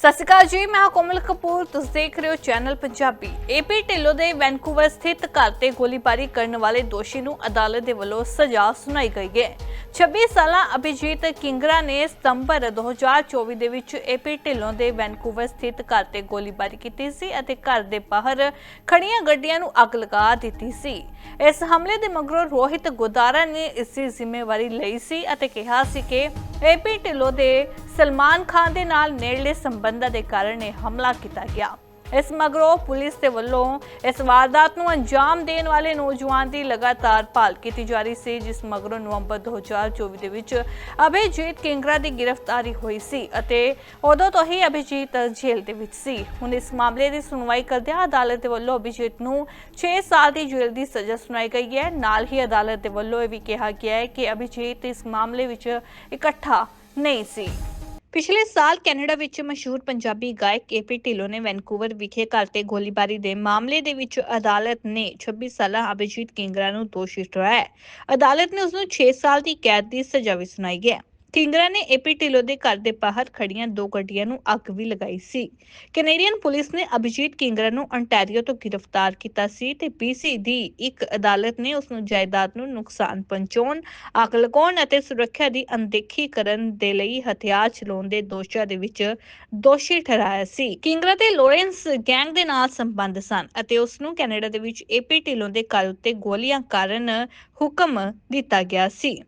ਸਤਿ ਸ਼੍ਰੀ ਅਕਾਲ ਜੀ, ਮੈਂ ਕੋਮਲ ਕਪੂਰ। ਤੁਸੀਂ ਦੇਖ ਰਹੇ ਹੋ ਚੈਨਲ ਪੰਜਾਬੀ। ਏਪੀ ਢਿੱਲੋਂ ਦੇ ਵੈਨਕੂਵਰ ਸਥਿਤ ਘਰ ਤੇ ਗੋਲੀਬਾਰੀ ਕਰਨ ਵਾਲੇ ਦੋਸ਼ੀ ਨੂੰ ਅਦਾਲਤ ਦੇ ਵੱਲੋਂ ਸਜ਼ਾ ਸੁਣਾਈ ਗਈ ਹੈ। 26 ਸਾਲਾ ਅਭਿਜੀਤ ਕਿੰਗਰਾ ਨੇ ਸਤੰਬਰ 2024 ਦੇ ਵਿੱਚ ਏਪੀ ਢਿੱਲੋਂ ਦੇ ਵੈਨਕੂਵਰ ਸਥਿਤ ਘਰ ਤੇ ਗੋਲੀਬਾਰੀ ਕੀਤੀ ਸੀ ਅਤੇ ਘਰ ਦੇ ਬਾਹਰ ਖੜੀਆਂ ਗੱਡੀਆਂ ਨੂੰ ਅੱਗ ਲਗਾ ਦਿੱਤੀ ਸੀ। ਇਸ ਹਮਲੇ ਦੇ ਮਗਰੋਂ ਰੋਹਿਤ ਗੋਦਾਰਾ ਨੇ ਇਸ ਦੀ ਜ਼ਿੰਮੇਵਾਰੀ ਲਈ ਸੀ ਅਤੇ ਕਿਹਾ ਸੀ ਕਿ ਏਪੀ ਢਿੱਲੋਂ ਦੇ ਸਲਮਾਨ ਖਾਨ ਦੇ ਨਾਲ ਨੇੜਲੇ ਸੰਬੰਧ ਦੇ ਕਾਰਨ ਇਹ ਹਮਲਾ ਕੀਤਾ ਗਿਆ। ਇਸ ਮਗਰੋਂ ਪੁਲਿਸ ਦੇ ਵੱਲੋਂ ਇਸ ਵਾਰਦਾਤ ਨੂੰ ਅੰਜਾਮ ਦੇਣ ਵਾਲੇ ਨੌਜਵਾਨ ਦੀ ਲਗਾਤਾਰ ਭਾਲ ਕੀਤੀ ਜਾ ਰਹੀ ਸੀ, ਜਿਸ ਮਗਰੋਂ ਨਵੰਬਰ 2024 ਦੇ ਵਿੱਚ ਅਭਿਜੀਤ ਕਿੰਗਰਾ ਦੀ ਗ੍ਰਿਫਤਾਰੀ ਹੋਈ ਸੀ ਅਤੇ ਉਦੋਂ ਤੋਂ ਹੀ ਅਭਿਜੀਤ ਜੇਲ੍ਹ ਦੇ ਵਿੱਚ ਸੀ। ਹੁਣ ਇਸ ਮਾਮਲੇ ਦੀ ਸੁਣਵਾਈ ਕਰਦਿਆਂ ਅਦਾਲਤ ਦੇ ਵੱਲੋਂ ਅਭਿਜੀਤ ਨੂੰ 6 ਸਾਲ ਦੀ ਜੇਲ੍ਹ ਦੀ ਸਜ਼ਾ ਸੁਣਾਈ ਗਈ ਹੈ। ਨਾਲ ਹੀ ਅਦਾਲਤ ਦੇ ਵੱਲੋਂ ਇਹ ਵੀ ਕਿਹਾ ਗਿਆ ਹੈ ਕਿ ਅਭਿਜੀਤ ਇਸ ਮਾਮਲੇ ਵਿੱਚ ਇਕੱਠਾ ਨਹੀਂ ਸੀ। ਪਿਛਲੇ ਸਾਲ ਕੈਨੇਡਾ ਵਿੱਚ ਮਸ਼ਹੂਰ ਪੰਜਾਬੀ ਗਾਇਕ ਏਪੀ ਢਿੱਲੋਂ ਨੇ ਵੈਨਕੂਵਰ ਵਿਖੇ ਘਰ ਤੇ ਗੋਲੀਬਾਰੀ ਦੇ ਮਾਮਲੇ ਦੇ ਵਿੱਚ ਅਦਾਲਤ ਨੇ 26 ਸਾਲਾ ਅਭਿਜੀਤ ਕਿੰਗਰਾ ਨੂੰ ਦੋਸ਼ੀ ਠਹਿਰਾਇਆ ਅਦਾਲਤ ਨੇ ਉਸ ਨੂੰ 6 ਸਾਲ ਦੀ ਕੈਦ ਦੀ ਸਜ਼ਾ ਵੀ ਸੁਣਾਈ ਹੈ। ਕਿੰਗਰਾ ਨੇ ਏਪੀ ਢਿੱਲੋਂ ਦੇ ਘਰ ਦੇ ਬਾਹਰ ਖੜੀਆਂ ਦੋ ਗੱਡੀਆਂ ਨੂੰ ਅੱਗ ਵੀ ਲਗਾਈ ਸੀ। ਕੈਨੇਡੀਅਨ ਪੁਲਿਸ ਨੇ ਅਭਿਜੀਤ ਕਿੰਗਰਾ ਨੂੰ ਅੰਟਾਰੀਓ ਤੋਂ ਗ੍ਰਿਫਤਾਰ ਕੀਤਾ ਸੀ ਤੇ BC ਦੀ ਇੱਕ ਅਦਾਲਤ ਨੇ ਉਸ ਨੂੰ ਜਾਇਦਾਦ ਨੂੰ ਨੁਕਸਾਨ ਪਹੁੰਚਾਉਣ, ਅੱਗ ਲਗਾਉਣ ਅਤੇ ਸੁਰੱਖਿਆ ਦੀ ਅਣਦੇਖੀ ਕਰਨ ਦੇ ਲਈ ਹਥਿਆਰ ਚਲਾਉਣ ਦੇ ਦੋਸ਼ਾਂ ਦੇ ਵਿੱਚ ਦੋਸ਼ੀ ਠਹਿਰਾਇਆ ਸੀ। ਕਿੰਗਰਾ ਤੇ ਲੋਰੈਂਸ ਗੈਂਗ ਦੇ ਨਾਲ ਸੰਬੰਧ ਸਨ ਅਤੇ ਉਸ ਨੂੰ ਕੈਨੇਡਾ ਦੇ ਵਿੱਚ ਏਪੀ ਢਿੱਲੋਂ ਦੇ ਘਰ ਉੱਤੇ ਗੋਲੀਆਂ ਕਾਰਨ ਹੁਕਮ ਦਿੱਤਾ ਗਿਆ ਸੀ।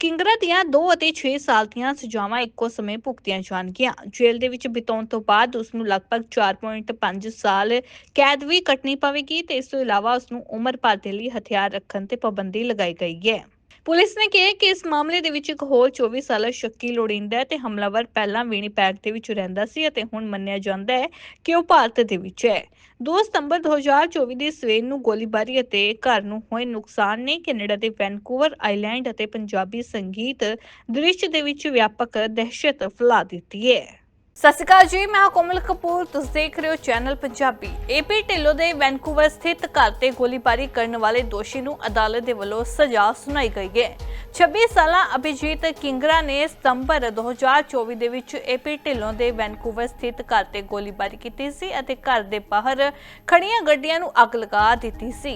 ਕਿੰਗਰਾ ਦੀਆਂ 2 ਅਤੇ 6 ਸਾਲ ਦੀਆਂ ਸਜ਼ਾਵਾਂ ਇੱਕੋ ਸਮੇਂ ਭੁਗਤੀਆਂ ਜਾਣਗੀਆਂ। ਜੇਲ੍ਹ ਦੇ ਵਿੱਚ ਬਿਤਾਉਣ ਤੋਂ ਬਾਅਦ ਉਸ ਨੂੰ ਲਗਭਗ 4.5 ਸਾਲ ਕੈਦ ਵੀ ਕੱਟਣੀ ਪਵੇਗੀ ਤੇ ਇਸ ਤੋਂ ਇਲਾਵਾ ਉਸ ਨੂੰ ਉਮਰ ਭਰ ਦੇ ਲਈ ਹਥਿਆਰ ਰੱਖਣ ਤੇ ਪਾਬੰਦੀ ਲਗਾਈ ਗਈ ਹੈ। ਪੁਲਿਸ ਨੇ ਕਿਹਾ ਕਿ ਇਸ ਮਾਮਲੇ ਦੇ ਵਿੱਚ ਇੱਕ ਹੋਰ 24 ਸਾਲਾ ਸ਼ੱਕੀ ਲੋੜੀਂਦਾ ਹੈ ਤੇ ਹਮਲਾਵਰ ਪਹਿਲਾਂ ਵਿਨੀਪੈਗ ਦੇ ਵਿੱਚ ਰਹਿੰਦਾ ਸੀ ਅਤੇ ਹੁਣ ਮੰਨਿਆ ਜਾਂਦਾ ਹੈ ਕਿ ਉਹ ਭਾਰਤ ਦੇ ਵਿੱਚ ਹੈ। 2 ਸਤੰਬਰ 2024 ਦੀ ਸਵੇਰ ਨੂੰ ਗੋਲੀਬਾਰੀ ਅਤੇ ਘਰ ਨੂੰ ਹੋਏ ਨੁਕਸਾਨ ਨੇ ਕੈਨੇਡਾ ਦੇ ਵੈਨਕੂਵਰ ਆਈਲੈਂਡ ਅਤੇ ਪੰਜਾਬੀ ਸੰਗੀਤ ਦ੍ਰਿਸ਼ ਦੇ ਵਿੱਚ ਵਿਆਪਕ ਦਹਿਸ਼ਤ ਫੈਲਾ ਦਿੱਤੀ ਹੈ। ਸਤਿ ਸ਼੍ਰੀ ਅਕਾਲ ਜੀ, ਮੈਂ ਕੋਮਲ ਕਪੂਰ। ਤੁਸੀਂ ਦੇਖ ਰਹੇ ਹੋ ਚੈਨਲ ਪੰਜਾਬੀ। ਏਪੀ ਢਿੱਲੋਂ ਦੇ ਵੈਨਕੂਵਰ ਸਥਿਤ ਘਰ ਤੇ ਗੋਲੀਬਾਰੀ ਕਰਨ ਵਾਲੇ ਦੋਸ਼ੀ ਨੂੰ ਅਦਾਲਤ ਦੇ ਵੱਲੋਂ ਸਜ਼ਾ ਸੁਣਾਈ ਗਈ ਹੈ। 26 ਸਾਲਾ ਅਭਿਜੀਤ ਕਿੰਗਰਾ ਨੇ ਸਤੰਬਰ 2024 ਦੇ ਵਿੱਚ ਏਪੀ ਢਿੱਲੋਂ ਦੇ ਵੈਨਕੂਵਰ ਸਥਿਤ ਘਰ ਤੇ ਗੋਲੀਬਾਰੀ ਕੀਤੀ ਸੀ ਅਤੇ ਘਰ ਦੇ ਬਾਹਰ ਖੜੀਆਂ ਗੱਡੀਆਂ ਨੂੰ ਅੱਗ ਲਗਾ ਦਿੱਤੀ ਸੀ।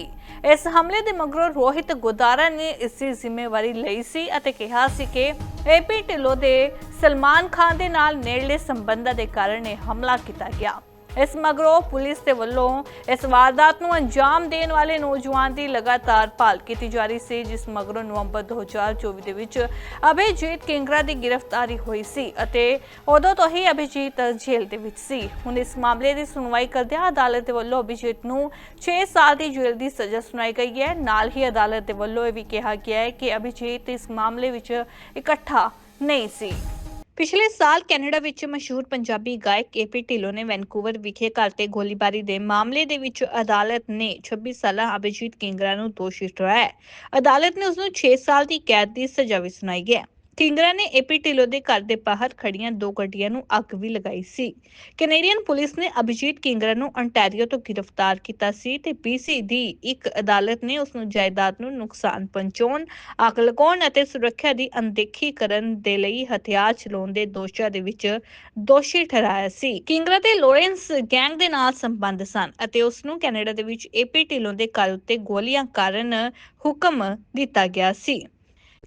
ਇਸ ਹਮਲੇ ਦੇ ਮਗਰੋਂ ਰੋਹਿਤ ਗੋਦਾਰਾ ਨੇ ਇਸ ਦੀ ਜ਼ਿੰਮੇਵਾਰੀ ਲਈ ਸੀ ਅਤੇ ਕਿਹਾ ਸੀ ਕਿ ਏਪੀ ਢਿੱਲੋਂ ਦੇ ਸਲਮਾਨ ਖਾਨ ਦੇ ਨਾਲ ਨੇੜਲੇ ਸੰਬੰਧਾਂ ਦੇ ਕਾਰਨ ਇਹ ਹਮਲਾ ਕੀਤਾ ਗਿਆ। ਇਸ ਮਗਰੋਂ ਪੁਲਿਸ ਦੇ ਵੱਲੋਂ ਇਸ ਵਾਰਦਾਤ ਨੂੰ ਅੰਜਾਮ ਦੇਣ ਵਾਲੇ ਨੌਜਵਾਨ ਦੀ ਲਗਾਤਾਰ ਭਾਲ ਕੀਤੀ ਜਾ ਰਹੀ ਸੀ, ਜਿਸ ਮਗਰੋਂ ਨਵੰਬਰ 2024 ਦੇ ਵਿੱਚ ਅਭਿਜੀਤ ਕਿੰਗਰਾ ਦੀ ਗ੍ਰਿਫਤਾਰੀ ਹੋਈ ਸੀ ਅਤੇ ਉਦੋਂ ਤੋਂ ਹੀ ਅਭਿਜੀਤ ਜੇਲ੍ਹ ਦੇ ਵਿੱਚ ਸੀ। ਹੁਣ ਇਸ ਮਾਮਲੇ ਦੀ ਸੁਣਵਾਈ ਕਰਦਿਆਂ ਅਦਾਲਤ ਦੇ ਵੱਲੋਂ ਅਭਿਜੀਤ ਨੂੰ 6 ਸਾਲ ਦੀ ਜੇਲ੍ਹ ਦੀ ਸਜ਼ਾ ਸੁਣਾਈ ਗਈ ਹੈ। ਨਾਲ ਹੀ ਅਦਾਲਤ ਦੇ ਵੱਲੋਂ ਇਹ ਵੀ ਕਿਹਾ ਗਿਆ ਹੈ ਕਿ ਅਭਿਜੀਤ ਇਸ ਮਾਮਲੇ ਵਿੱਚ ਇਕੱਠਾ ਨਹੀਂ ਸੀ। ਪਿਛਲੇ ਸਾਲ ਕੈਨੇਡਾ ਵਿੱਚ ਮਸ਼ਹੂਰ ਪੰਜਾਬੀ ਗਾਇਕ ਏਪੀ ਢਿੱਲੋਂ ਨੇ ਵੈਨਕੂਵਰ ਵਿਖੇ ਘਰ ਤੇ ਗੋਲੀਬਾਰੀ ਦੇ ਮਾਮਲੇ ਦੇ ਵਿੱਚ ਅਦਾਲਤ ਨੇ 26 ਸਾਲਾ ਅਭਿਜੀਤ ਕਿੰਗਰਾ ਨੂੰ ਦੋਸ਼ੀ ਠਹਿਰਾਇਆ ਅਦਾਲਤ ਨੇ ਉਸ ਨੂੰ 6 ਸਾਲ ਦੀ ਕੈਦ ਦੀ ਸਜ਼ਾ ਵੀ ਸੁਣਾਈ ਹੈ। ਕਿੰਗਰਾ ਨੇ ਏਪੀ ਢਿੱਲੋਂ ਦੇ ਘਰ ਦੇ ਬਾਹਰ ਖੜੀਆਂ ਦੋ ਗੱਡੀਆਂ ਨੂੰ ਅੱਗ ਵੀ ਲਗਾਈ ਸੀ। ਕੈਨੇਡੀਅਨ ਪੁਲਿਸ ਨੇ ਅਭਿਜੀਤ ਕਿੰਗਰਾ ਨੂੰ ਅੰਟਾਰੀਓ ਤੋਂ ਗ੍ਰਿਫਤਾਰ ਕੀਤਾ ਸੀ ਤੇ BC ਦੀ ਇੱਕ ਅਦਾਲਤ ਨੇ ਉਸ ਨੂੰ ਜਾਇਦਾਦ ਨੂੰ ਨੁਕਸਾਨ ਪਹੁੰਚਾਉਣ, ਅੱਗ ਲਗਾਉਣ ਅਤੇ ਸੁਰੱਖਿਆ ਦੀ ਅਣਦੇਖੀ ਕਰਨ ਦੇ ਲਈ ਹਥਿਆਰ ਚਲਾਉਣ ਦੇ ਦੋਸ਼ਾਂ ਦੇ ਵਿੱਚ ਦੋਸ਼ੀ ਠਹਿਰਾਇਆ ਸੀ। ਕਿੰਗਰਾ ਤੇ ਲੋਰੈਂਸ ਗੈਂਗ ਦੇ ਨਾਲ ਸੰਬੰਧ ਸਨ ਅਤੇ ਉਸ ਨੂੰ ਕੈਨੇਡਾ ਦੇ ਵਿੱਚ ਏਪੀ ਢਿੱਲੋਂ ਦੇ ਘਰ ਉੱਤੇ ਗੋਲੀਆਂ ਕਾਰਨ ਹੁਕਮ ਦਿੱਤਾ ਗਿਆ ਸੀ।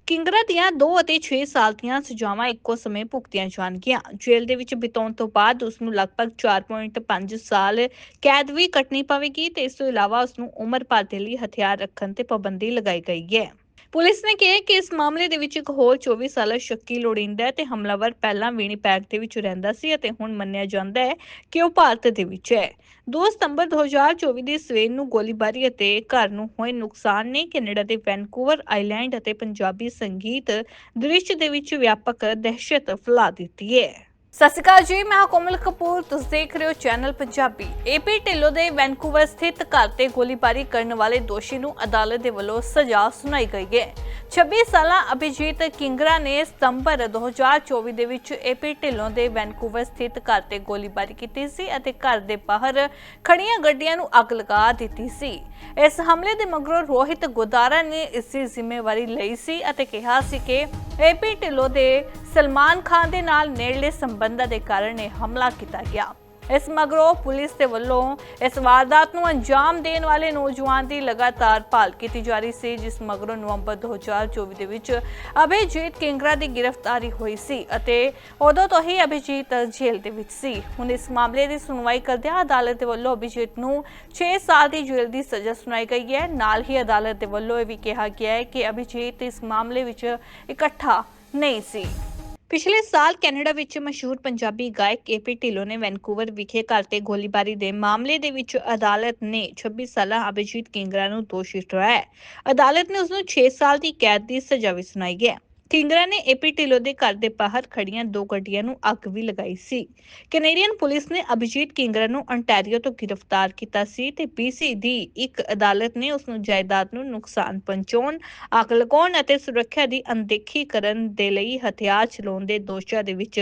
ਕਿੰਗਰਾ ਦੀਆਂ 2 ਅਤੇ 6 ਸਾਲ ਦੀਆਂ ਸਜ਼ਾਵਾਂ ਇੱਕੋ ਸਮੇਂ ਭੁਗਤੀਆਂ ਜਾਣਗੀਆਂ। ਜੇਲ੍ਹ ਦੇ ਵਿੱਚ ਬਿਤਾਉਣ ਤੋਂ ਬਾਅਦ ਉਸ ਨੂੰ ਲਗਭਗ 4.5 ਸਾਲ ਕੈਦ ਵੀ ਕੱਟਣੀ ਪਵੇਗੀ ਤੇ ਇਸ ਤੋਂ ਇਲਾਵਾ ਉਸ ਨੂੰ ਉਮਰ ਭਰ ਦੇ ਲਈ ਹਥਿਆਰ ਰੱਖਣ ਤੇ ਪਾਬੰਦੀ ਲਗਾਈ ਗਈ ਹੈ। ਪੁਲਿਸ ਨੇ ਕਿਹਾ ਕਿ ਇਸ ਮਾਮਲੇ ਦੇ ਵਿੱਚ ਇੱਕ ਹੋਰ 24 ਸਾਲਾ ਸ਼ੱਕੀ ਲੋੜੀਂਦਾ ਹੈ ਤੇ ਹਮਲਾਵਰ ਪਹਿਲਾਂ ਵਿਨੀਪੈਗ ਦੇ ਵਿੱਚ ਰਹਿੰਦਾ ਸੀ ਅਤੇ ਹੁਣ ਮੰਨਿਆ ਜਾਂਦਾ ਹੈ ਕਿ ਉਹ ਭਾਰਤ ਦੇ ਵਿੱਚ ਹੈ। 2 ਸਤੰਬਰ 2024 ਦੀ ਸਵੇਰ ਨੂੰ ਗੋਲੀਬਾਰੀ ਅਤੇ ਘਰ ਨੂੰ ਹੋਏ ਨੁਕਸਾਨ ਨੇ ਕੈਨੇਡਾ ਦੇ ਵੈਨਕੂਵਰ ਆਈਲੈਂਡ ਅਤੇ ਪੰਜਾਬੀ ਸੰਗੀਤ ਦ੍ਰਿਸ਼ ਦੇ ਵਿੱਚ ਵਿਆਪਕ ਦਹਿਸ਼ਤ ਫੈਲਾ ਦਿੱਤੀ ਹੈ। ਸਤਿ ਸ਼੍ਰੀ ਅਕਾਲ ਜੀ, ਮੈਂ ਕੋਮਲ ਕਪੂਰ। ਤੁਸੀਂ ਦੇਖ ਰਹੇ ਹੋ ਚੈਨਲ ਪੰਜਾਬੀ। ਏਪੀ ਢਿੱਲੋਂ ਦੇ ਵੈਨਕੂਵਰ ਸਥਿਤ ਘਰ ਤੇ ਗੋਲੀਬਾਰੀ ਕਰਨ ਵਾਲੇ ਦੋਸ਼ੀ ਨੂੰ ਅਦਾਲਤ ਦੇ ਵੱਲੋਂ ਸਜ਼ਾ ਸੁਣਾਈ ਗਈ ਹੈ। 26 ਸਾਲਾ ਅਭਿਜੀਤ ਕਿੰਗਰਾ ਨੇ ਸਤੰਬਰ 2024 ਦੇ ਵਿੱਚ ਏਪੀ ਢਿੱਲੋਂ ਦੇ ਵੈਨਕੂਵਰ ਸਥਿਤ ਘਰ ਤੇ ਗੋਲੀਬਾਰੀ ਕੀਤੀ ਸੀ ਅਤੇ ਘਰ ਦੇ ਬਾਹਰ ਖੜੀਆਂ ਗੱਡੀਆਂ ਨੂੰ ਅੱਗ ਲਗਾ ਦਿੱਤੀ ਸੀ। ਇਸ ਹਮਲੇ ਦੇ ਮਗਰੋਂ ਰੋਹਿਤ ਗੋਦਾਰਾ ਨੇ ਇਸ ਦੀ ਜ਼ਿੰਮੇਵਾਰੀ ਲਈ ਸੀ ਅਤੇ ਕਿਹਾ ਸੀ ਕਿ ਏਪੀ ਢਿੱਲੋਂ ਦੇ ਸਲਮਾਨ ਖਾਨ ਦੇ ਨਾਲ ਨੇੜਲੇ ਸੰਬੰਧਾਂ ਦੇ ਕਾਰਨ ਇਹ ਹਮਲਾ ਕੀਤਾ ਗਿਆ। ਇਸ ਮਗਰੋਂ ਪੁਲਿਸ ਦੇ ਵੱਲੋਂ ਇਸ ਵਾਰਦਾਤ ਨੂੰ ਅੰਜਾਮ ਦੇਣ ਵਾਲੇ ਨੌਜਵਾਨ ਦੀ ਲਗਾਤਾਰ ਭਾਲ ਕੀਤੀ ਜਾ ਰਹੀ ਸੀ, ਜਿਸ ਮਗਰੋਂ ਨਵੰਬਰ 2024 ਦੇ ਵਿੱਚ ਅਭਿਜੀਤ ਕਿੰਗਰਾ ਦੀ ਗ੍ਰਿਫਤਾਰੀ ਹੋਈ ਸੀ ਅਤੇ ਉਦੋਂ ਤੋਂ ਹੀ ਅਭਿਜੀਤ ਜੇਲ੍ਹ ਦੇ ਵਿੱਚ ਸੀ। ਹੁਣ ਇਸ ਮਾਮਲੇ ਦੀ ਸੁਣਵਾਈ ਕਰਦਿਆਂ ਅਦਾਲਤ ਦੇ ਵੱਲੋਂ ਅਭਿਜੀਤ ਨੂੰ 6 ਸਾਲ ਦੀ ਜੇਲ੍ਹ ਦੀ ਸਜ਼ਾ ਸੁਣਾਈ ਗਈ ਹੈ। ਨਾਲ ਹੀ ਅਦਾਲਤ ਦੇ ਵੱਲੋਂ ਇਹ ਵੀ ਕਿਹਾ ਗਿਆ ਹੈ ਕਿ ਅਭਿਜੀਤ ਇਸ ਮਾਮਲੇ ਵਿੱਚ ਇਕੱਠਾ ਨਹੀਂ ਸੀ। ਪਿਛਲੇ ਸਾਲ ਕੈਨੇਡਾ ਵਿੱਚ ਮਸ਼ਹੂਰ ਪੰਜਾਬੀ ਗਾਇਕ ਏਪੀ ਢਿੱਲੋਂ ਨੇ ਵੈਨਕੂਵਰ ਵਿਖੇ ਘਰ ਤੇ ਗੋਲੀਬਾਰੀ ਦੇ ਮਾਮਲੇ ਦੇ ਵਿੱਚ ਅਦਾਲਤ ਨੇ 26 ਸਾਲਾ ਅਭਿਜੀਤ ਕਿੰਗਰਾ ਨੂੰ ਦੋਸ਼ੀ ਠਹਿਰਾਇਆ ਅਦਾਲਤ ਨੇ ਉਸ ਨੂੰ 6 ਸਾਲ ਦੀ ਕੈਦ ਦੀ ਸਜ਼ਾ ਵੀ ਸੁਣਾਈ ਹੈ। ਕਿੰਗਰਾ ਨੇ ਏਪੀ ਢਿੱਲੋਂ ਦੇ ਘਰ ਦੇ ਬਾਹਰ ਖੜੀਆਂ ਦੋ ਗੱਡੀਆਂ ਨੂੰ ਅੱਗ ਵੀ ਲਗਾਈ ਸੀ। ਕੈਨੇਡੀਅਨ ਪੁਲਿਸ ਨੇ ਅਭਿਜੀਤ ਕਿੰਗਰਾ ਨੂੰ ਅੰਟਾਰੀਓ ਤੋਂ ਗ੍ਰਿਫਤਾਰ ਕੀਤਾ ਸੀ ਤੇ BC ਦੀ ਇੱਕ ਅਦਾਲਤ ਨੇ ਉਸ ਨੂੰ ਜਾਇਦਾਦ ਨੂੰ ਨੁਕਸਾਨ ਪਹੁੰਚਾਉਣ, ਅੱਗ ਲਗਾਉਣ ਅਤੇ ਸੁਰੱਖਿਆ ਦੀ ਅਣਦੇਖੀ ਕਰਨ ਦੇ ਲਈ ਹਥਿਆਰ ਚਲਾਉਣ ਦੇ ਦੋਸ਼ਾਂ ਦੇ ਵਿੱਚ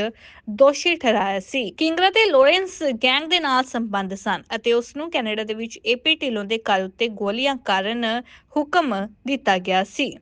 ਦੋਸ਼ੀ ਠਹਿਰਾਇਆ ਸੀ ਕਿੰਗਰਾ ਤੇ ਲੋਰੈਂਸ ਗੈਂਗ ਦੇ ਨਾਲ ਸੰਬੰਧ ਸਨ ਅਤੇ ਉਸ ਨੂੰ ਕੈਨੇਡਾ ਦੇ ਵਿੱਚ ਏਪੀ ਢਿੱਲੋਂ ਦੇ ਘਰ ਉੱਤੇ ਗੋਲੀਆਂ ਕਾਰਨ ਹੁਕਮ ਦਿੱਤਾ ਗਿਆ ਸੀ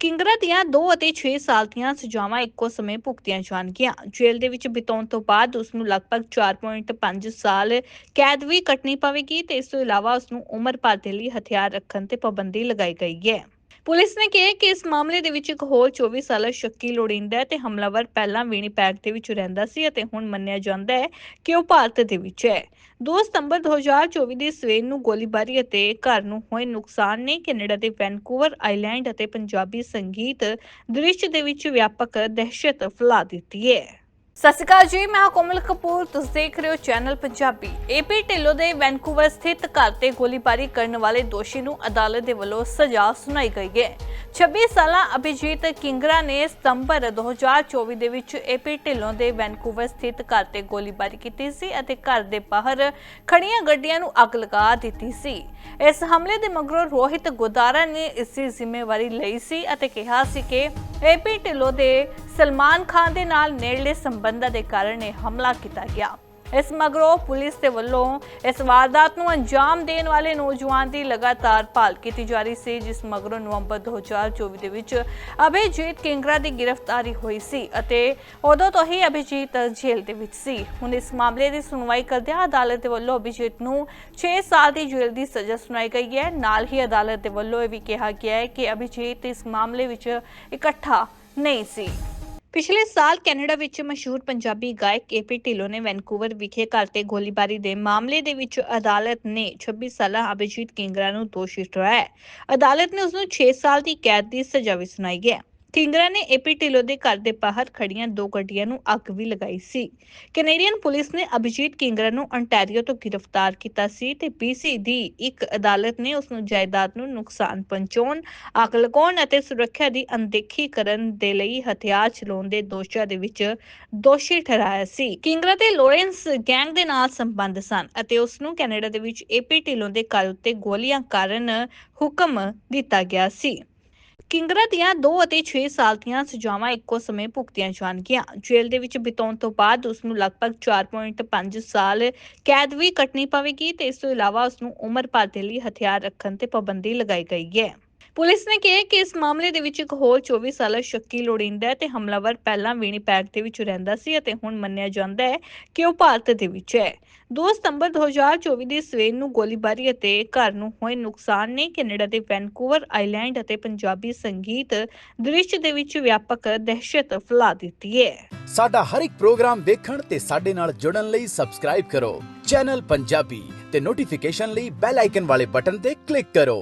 ਕਿੰਗਰਾ ਦੀਆਂ 2 ਅਤੇ 6 ਸਾਲ ਦੀਆਂ ਸਜ਼ਾਵਾਂ ਇੱਕੋ ਸਮੇਂ ਭੁਗਤੀਆਂ ਜਾਣਗੀਆਂ। ਜੇਲ੍ਹ ਦੇ ਵਿੱਚ ਬਿਤਾਉਣ ਤੋਂ ਬਾਅਦ ਉਸ ਨੂੰ ਲਗਭਗ 4.5 ਸਾਲ ਕੈਦ ਵੀ ਕੱਟਣੀ ਪਵੇਗੀ ਤੇ ਇਸ ਤੋਂ ਇਲਾਵਾ ਉਸ ਨੂੰ ਉਮਰ ਭਰ ਦੇ ਲਈ ਹਥਿਆਰ ਰੱਖਣ ਤੇ ਪਾਬੰਦੀ ਲਗਾਈ ਗਈ ਹੈ। ਪੁਲਿਸ ਨੇ ਕਿਹਾ ਕਿ ਇਸ ਮਾਮਲੇ ਦੇ ਵਿੱਚ ਇੱਕ ਹੋਰ 24 ਸਾਲਾ ਸ਼ੱਕੀ ਲੋੜੀਂਦਾ ਹੈ ਤੇ ਹਮਲਾਵਰ ਪਹਿਲਾਂ ਵਿਨੀਪੈਗ ਦੇ ਵਿੱਚ ਰਹਿੰਦਾ ਸੀ ਅਤੇ ਹੁਣ ਮੰਨਿਆ ਜਾਂਦਾ ਹੈ ਕਿ ਉਹ ਭਾਰਤ ਦੇ ਵਿੱਚ ਹੈ। 2 ਸਤੰਬਰ 2024 ਦੀ ਸਵੇਰ ਨੂੰ ਗੋਲੀਬਾਰੀ ਅਤੇ ਘਰ ਨੂੰ ਹੋਏ ਨੁਕਸਾਨ ਨੇ ਕੈਨੇਡਾ ਦੇ ਵੈਨਕੂਵਰ ਆਈਲੈਂਡ ਅਤੇ ਪੰਜਾਬੀ ਸੰਗੀਤ ਦ੍ਰਿਸ਼ ਦੇ ਵਿੱਚ ਵਿਆਪਕ ਦਹਿਸ਼ਤ ਫੈਲਾ ਦਿੱਤੀ ਹੈ। ਸਤਿ ਸ਼੍ਰੀ ਅਕਾਲ ਜੀ, ਮੈਂ ਕੋਮਲ ਕਪੂਰ। ਤੁਸੀਂ ਦੇਖ ਰਹੇ ਹੋ ਚੈਨਲ ਪੰਜਾਬੀ। ਏਪੀ ਢਿੱਲੋਂ ਦੇ ਵੈਨਕੂਵਰ ਸਥਿਤ ਘਰ ਤੇ ਗੋਲੀਬਾਰੀ ਕਰਨ ਵਾਲੇ ਦੋਸ਼ੀ ਨੂੰ ਅਦਾਲਤ ਦੇ ਵੱਲੋਂ ਸਜ਼ਾ ਸੁਣਾਈ ਗਈ ਹੈ। 26 ਸਾਲਾ ਅਭਿਜੀਤ ਕਿੰਗਰਾ ਨੇ ਸਤੰਬਰ 2024 ਦੇ ਵਿੱਚ ਏਪੀ ਢਿੱਲੋਂ ਦੇ ਵੈਨਕੂਵਰ ਸਥਿਤ ਘਰ ਤੇ ਗੋਲੀਬਾਰੀ ਕੀਤੀ ਸੀ ਅਤੇ ਘਰ ਦੇ ਬਾਹਰ ਖੜੀਆਂ ਗੱਡੀਆਂ ਨੂੰ ਅੱਗ ਲਗਾ ਦਿੱਤੀ ਸੀ। ਇਸ ਹਮਲੇ ਦੇ ਮਗਰੋਂ ਰੋਹਿਤ ਗੋਦਾਰਾ ਨੇ ਇਸ ਦੀ ਜ਼ਿੰਮੇਵਾਰੀ ਲਈ ਸੀ ਅਤੇ ਕਿਹਾ ਸੀ ਕਿ ਏਪੀ ਢਿੱਲੋਂ ਦੇ ਸਲਮਾਨ ਖਾਨ ਦੇ ਨਾਲ ਨੇੜਲੇ ਸੰਬੰਧਾਂ ਦੇ ਕਾਰਨ ਇਹ ਹਮਲਾ ਕੀਤਾ ਗਿਆ। ਇਸ ਮਗਰੋਂ ਪੁਲਿਸ ਦੇ ਵੱਲੋਂ ਇਸ ਵਾਰਦਾਤ ਨੂੰ ਅੰਜਾਮ ਦੇਣ ਵਾਲੇ ਨੌਜਵਾਨ ਦੀ ਲਗਾਤਾਰ ਭਾਲ ਕੀਤੀ ਜਾ ਰਹੀ ਸੀ, ਜਿਸ ਮਗਰੋਂ ਨਵੰਬਰ 2024 ਦੇ ਵਿੱਚ ਅਭਿਜੀਤ ਕਿੰਗਰਾ ਦੀ ਗ੍ਰਿਫਤਾਰੀ ਹੋਈ ਸੀ ਅਤੇ ਉਦੋਂ ਤੋਂ ਹੀ ਅਭਿਜੀਤ ਜੇਲ੍ਹ ਦੇ ਵਿੱਚ ਸੀ। ਹੁਣ ਇਸ ਮਾਮਲੇ ਦੀ ਸੁਣਵਾਈ ਕਰਦਿਆਂ ਅਦਾਲਤ ਦੇ ਵੱਲੋਂ ਅਭਿਜੀਤ ਨੂੰ 6 ਸਾਲ ਦੀ ਜੇਲ੍ਹ ਦੀ ਸਜ਼ਾ ਸੁਣਾਈ ਗਈ ਹੈ। ਨਾਲ ਹੀ ਅਦਾਲਤ ਦੇ ਵੱਲੋਂ ਇਹ ਵੀ ਕਿਹਾ ਗਿਆ ਹੈ ਕਿ ਅਭਿਜੀਤ ਇਸ ਮਾਮਲੇ ਵਿੱਚ ਇਕੱਠਾ ਨਹੀਂ ਸੀ। ਪਿਛਲੇ ਸਾਲ ਕੈਨੇਡਾ ਵਿੱਚ ਮਸ਼ਹੂਰ ਪੰਜਾਬੀ ਗਾਇਕ ਏਪੀ ਢਿੱਲੋਂ ਨੇ ਵੈਨਕੂਵਰ ਵਿਖੇ ਘਰ ਤੇ ਗੋਲੀਬਾਰੀ ਦੇ ਮਾਮਲੇ ਦੇ ਵਿੱਚ ਅਦਾਲਤ ਨੇ 26 ਸਾਲਾ ਅਭਿਜੀਤ ਕਿੰਗਰਾ ਨੂੰ ਦੋਸ਼ੀ ਠਹਿਰਾਇਆ ਅਦਾਲਤ ਨੇ ਉਸ ਨੂੰ 6 ਸਾਲ ਦੀ ਕੈਦ ਦੀ ਸਜ਼ਾ ਵੀ ਸੁਣਾਈ ਹੈ। ਕਿੰਗਰਾ ਨੇ ਏਪੀ ਢਿੱਲੋਂ ਦੇ ਘਰ ਦੇ ਬਾਹਰ ਖੜੀਆਂ ਦੋ ਗੱਡੀਆਂ ਨੂੰ ਅੱਗ ਵੀ ਲਗਾਈ ਸੀ। ਕੈਨੇਡੀਅਨ ਪੁਲਿਸ ਨੇ ਅਭਿਜੀਤ ਕਿੰਗਰਾ ਨੂੰ ਅੰਟਾਰੀਓ ਤੋਂ ਗ੍ਰਿਫਤਾਰ ਕੀਤਾ ਸੀ ਤੇ BC ਦੀ ਇੱਕ ਅਦਾਲਤ ਨੇ ਉਸ ਨੂੰ ਜਾਇਦਾਦ ਨੂੰ ਨੁਕਸਾਨ ਪਹੁੰਚਾਉਣ, ਅੱਗ ਲਗਾਉਣ ਅਤੇ ਸੁਰੱਖਿਆ ਦੀ ਅਣਦੇਖੀ ਕਰਨ ਦੇ ਲਈ ਹਥਿਆਰ ਚਲਾਉਣ ਦੇ ਦੋਸ਼ਾਂ ਦੇ ਵਿੱਚ ਦੋਸ਼ੀ ਠਹਿਰਾਇਆ ਸੀ। ਕਿੰਗਰਾ ਤੇ ਲੋਰੈਂਸ ਗੈਂਗ ਦੇ ਨਾਲ ਸੰਬੰਧ ਸਨ ਅਤੇ ਉਸ ਨੂੰ ਕੈਨੇਡਾ ਦੇ ਵਿੱਚ ਏਪੀ ਢਿੱਲੋਂ ਦੇ ਘਰ ਉੱਤੇ ਗੋਲੀਆਂ ਕਾਰਨ ਹੁਕਮ ਦਿੱਤਾ ਗਿਆ ਸੀ। ਕਿੰਗਰਾ ਦੀਆਂ 2 ਅਤੇ 6 ਸਾਲ ਦੀਆਂ ਸਜ਼ਾਵਾਂ ਇੱਕੋ ਸਮੇਂ ਭੁਗਤੀਆਂ ਜਾਣਗੀਆਂ। ਜੇਲ੍ਹ ਦੇ ਵਿੱਚ ਬਿਤਾਉਣ ਤੋਂ ਬਾਅਦ ਉਸ ਨੂੰ ਲਗਭਗ 4.5 ਸਾਲ ਕੈਦ ਵੀ ਕੱਟਣੀ ਪਵੇਗੀ ਤੇ ਇਸ ਤੋਂ ਇਲਾਵਾ ਉਸ ਨੂੰ ਉਮਰ ਭਰ ਦੇ ਲਈ ਹਥਿਆਰ ਰੱਖਣ ਤੇ ਪਾਬੰਦੀ ਲਗਾਈ ਗਈ ਹੈ। ਪੁਲਿਸ ਨੇ ਕਿਹਾ ਕਿ ਇਸ ਮਾਮਲੇ ਦੇ ਵਿੱਚ ਇੱਕ ਹੋਰ 24 ਸਾਲਾ ਸ਼ੱਕੀ ਲੋੜੀਂਦਾ ਹੈ ਤੇ ਹਮਲਾਵਰ ਪਹਿਲਾਂ ਵਿਨੀਪੈਗ ਦੇ ਵਿੱਚ ਰਹਿੰਦਾ ਸੀ ਅਤੇ ਹੁਣ ਮੰਨਿਆ ਜਾਂਦਾ ਹੈ ਕਿ ਉਹ ਭਾਰਤ ਦੇ ਵਿੱਚ ਹੈ। 2 ਸਤੰਬਰ 2024 ਦੀ ਸਵੇਰ ਨੂੰ ਗੋਲੀਬਾਰੀ ਅਤੇ ਘਰ ਨੂੰ ਹੋਏ ਨੁਕਸਾਨ ਨੇ ਕੈਨੇਡਾ ਦੇ ਵੈਨਕੂਵਰ ਆਈਲੈਂਡ ਅਤੇ ਪੰਜਾਬੀ ਸੰਗੀਤ ਦ੍ਰਿਸ਼ ਦੇ ਵਿੱਚ ਵਿਆਪਕ ਦਹਿਸ਼ਤ ਫੈਲਾ ਦਿੱਤੀ ਹੈ। ਸਾਡਾ ਹਰ ਇੱਕ ਪ੍ਰੋਗਰਾਮ ਵੇਖਣ ਤੇ ਸਾਡੇ ਨਾਲ ਜੁੜਨ ਲਈ ਸਬਸਕ੍ਰਾਈਬ ਕਰੋ। ਚੈਨਲ ਪੰਜਾਬੀ ਤੇ ਨੋਟੀਫਿਕੇਸ਼ਨ ਲਈ ਬੈਲ ਆਈਕਨ ਵਾਲੇ ਬਟਨ ਤੇ ਕਲਿੱਕ ਕਰੋ।